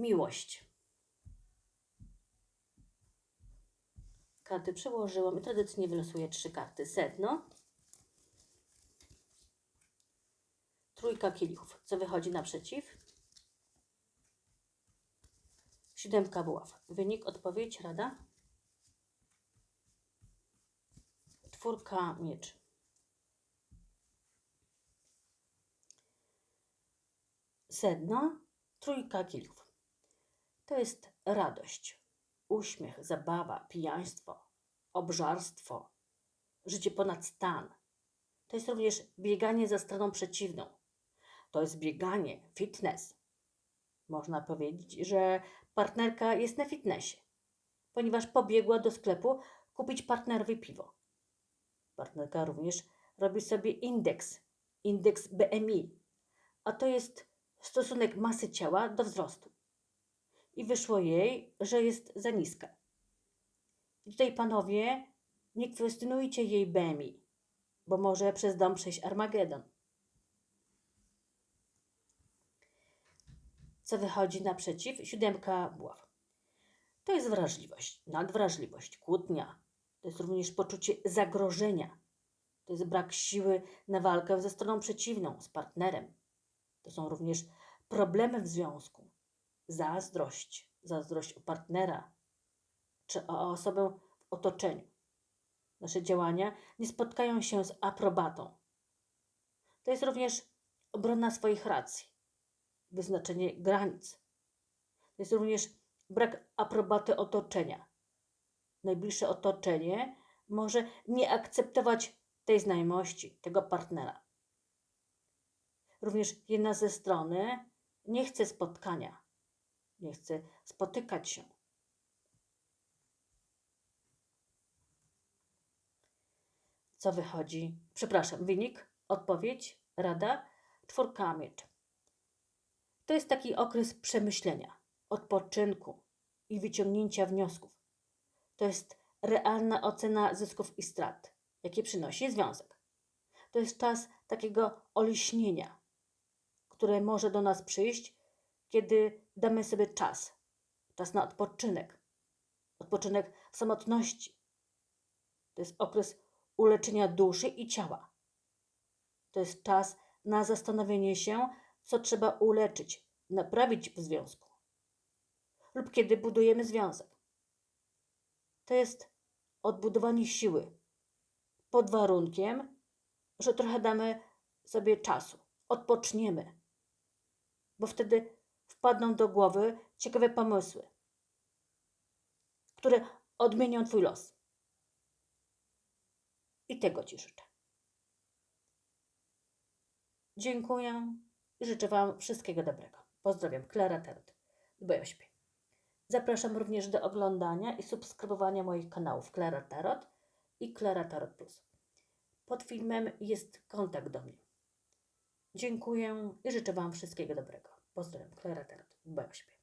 Miłość. Karty przełożyłam i tradycyjnie wylosuję trzy karty. Sedno. Trójka kielichów. Co wychodzi naprzeciw? Siódemka buław. Wynik, odpowiedź, rada? Czwórka mieczy. Sedno, trójka kielichów. To jest radość, uśmiech, zabawa, pijaństwo, obżarstwo, życie ponad stan. To jest również bieganie za stroną przeciwną. To jest bieganie, fitness. Można powiedzieć, że partnerka jest na fitnessie, ponieważ pobiegła do sklepu kupić partnerowi piwo. Partnerka również robi sobie indeks, indeks BMI, a to jest stosunek masy ciała do wzrostu. I wyszło jej, że jest za niska. I tutaj panowie, nie kwestionujcie jej BMI, bo może przez dom przejść Armagedon. Co wychodzi naprzeciw? Siódemka buław. To jest wrażliwość, nadwrażliwość, kłótnia. To jest również poczucie zagrożenia. To jest brak siły na walkę ze stroną przeciwną, z partnerem. To są również problemy w związku, zazdrość, zazdrość o partnera czy o osobę w otoczeniu. Nasze działania nie spotkają się z aprobatą. To jest również obrona swoich racji, wyznaczenie granic. To jest również brak aprobaty otoczenia. Najbliższe otoczenie może nie akceptować tej znajomości, tego partnera. Również jedna ze strony nie chce spotkania, nie chce spotykać się. Co wychodzi? Przepraszam, wynik, odpowiedź, rada, czwórka mieczy. To jest taki okres przemyślenia, odpoczynku i wyciągnięcia wniosków. To jest realna ocena zysków i strat, jakie przynosi związek. To jest czas takiego oliśnienia, które może do nas przyjść, kiedy damy sobie czas. Czas na odpoczynek. Odpoczynek w samotności. To jest okres uleczenia duszy i ciała. To jest czas na zastanowienie się, co trzeba uleczyć, naprawić w związku. Lub kiedy budujemy związek. To jest odbudowanie siły pod warunkiem, że trochę damy sobie czasu, odpoczniemy, bo wtedy wpadną do głowy ciekawe pomysły, które odmienią Twój los. I tego Ci życzę. Dziękuję i życzę Wam wszystkiego dobrego. Pozdrawiam, Klara Tarot. Dbaj o śpię. Zapraszam również do oglądania i subskrybowania moich kanałów Klara Tarot i Klara Tarot Plus. Pod filmem jest kontakt do mnie. Dziękuję i życzę Wam wszystkiego dobrego. Pozdrawiam, Klara Tarot. Dbaj o śpię.